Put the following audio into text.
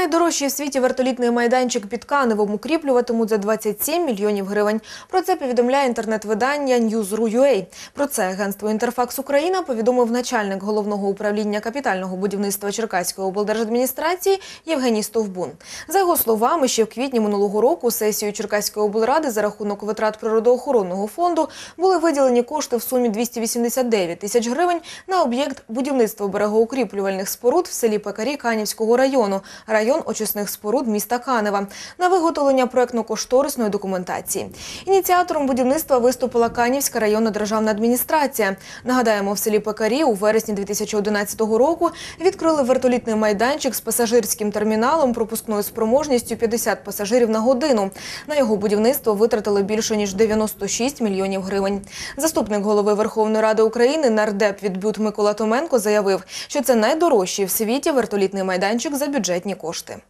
Найдорожчий в світі вертолітний майданчик під Каневом укріплюватимуть за 27 мільйонів гривень. Про це повідомляє інтернет-видання News.ru.ua. Про це агентство «Інтерфакс Україна» повідомив начальник головного управління капітального будівництва Черкаської облдержадміністрації Євгеній Стовбун. За його словами, ще в квітні минулого року сесією Черкаської облради за рахунок витрат природоохоронного фонду були виділені кошти в сумі 289 тисяч гривень на об'єкт будівництва берегоукріплювальних споруд в селі Пекарі Канівського району, район очисних споруд міста Канева, на виготовлення проектно-кошторисної документації. Ініціатором будівництва виступила Канівська районна державна адміністрація. Нагадаємо, в селі Пекарі у вересні 2011 року відкрили вертолітний майданчик з пасажирським терміналом пропускною спроможністю 50 пасажирів на годину. На його будівництво витратили більше ніж 96 мільйонів гривень. Заступник голови Верховної Ради України нардеп від БЮТ Микола Томенко заявив, що це найдорожчий в світі вертолітний майданчик за бюджетні кошти.